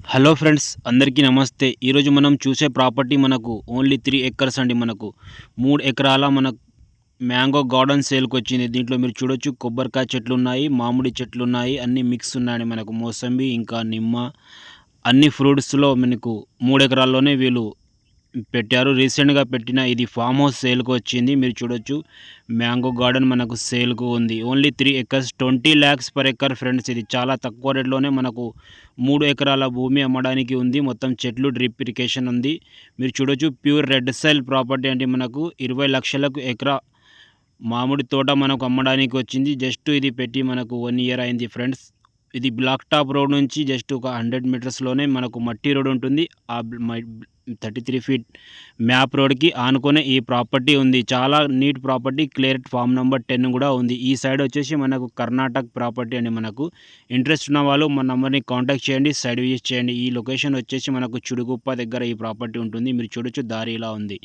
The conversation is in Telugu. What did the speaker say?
హలో ఫ్రెండ్స్ అందరికీ నమస్తే. ఈరోజు మనం చూసే ప్రాపర్టీ మనకు ఓన్లీ త్రీ ఎకర్స్ అండి మనకు. మూడు ఎకరాల మనకు మ్యాంగో గార్డెన్ సేల్కి వచ్చింది. దీంట్లో మీరు చూడొచ్చు కొబ్బరికాయ చెట్లు ఉన్నాయి మామిడి చెట్లు ఉన్నాయి అన్ని మిక్స్ ఉన్నాయండి మనకు. మోసంబి ఇంకా నిమ్మ అన్ని ఫ్రూట్స్లో మనకు మూడు ఎకరాల్లోనే వీళ్ళు పెట్టారు. రీసెంట్గా పెట్టిన ఇది ఫామ్ హౌస్ సేల్కి వచ్చింది. మీరు చూడొచ్చు. మ్యాంగో గార్డెన్ మనకు సేల్కు ఉంది. Only three acres twenty lakhs per acre friends. ఇది చాలా తక్కువ రేట్లోనే మనకు మూడు ఎకరాల భూమి అమ్మడానికి ఉంది. మొత్తం చెట్లు డ్రిప్ ఇరిగేషన్ ఉంది. మీరు చూడొచ్చు. ప్యూర్ రెడ్ సైల్ ప్రాపర్టీ అంటే మనకు ఇరవై లక్షలకు ఎకరా మామిడి తోట మనకు అమ్మడానికి వచ్చింది. జస్ట్ ఇది పెట్టి మనకు వన్ ఇయర్ అయింది ఫ్రెండ్స్. ఇది బ్లాక్ టాప్ రోడ్ నుంచి జస్ట్ ఒక హండ్రెడ్ మీటర్స్లోనే మనకు మట్టి రోడ్ ఉంటుంది. ఆ థర్టీ త్రీ ఫీట్ మ్యాప్ రోడ్కి ఆనుకునే ఈ ప్రాపర్టీ ఉంది. చాలా neat property clear farm number ten కూడా ఉంది. ఈ సైడ్ వచ్చేసి మనకు కర్ణాటక ప్రాపర్టీ అండి మనకు ఇంట్రెస్ట్ ఉన్న వాళ్ళు మన నెంబర్ని కాంటాక్ట్ చేయండి సైడ్ విజిట్ చేయండి. ఈ లొకేషన్ వచ్చేసి మనకు చుడుగుప్ప దగ్గర ఈ ప్రాపర్టీ ఉంటుంది. మీరు చూడొచ్చు దారి ఇలా ఉంది.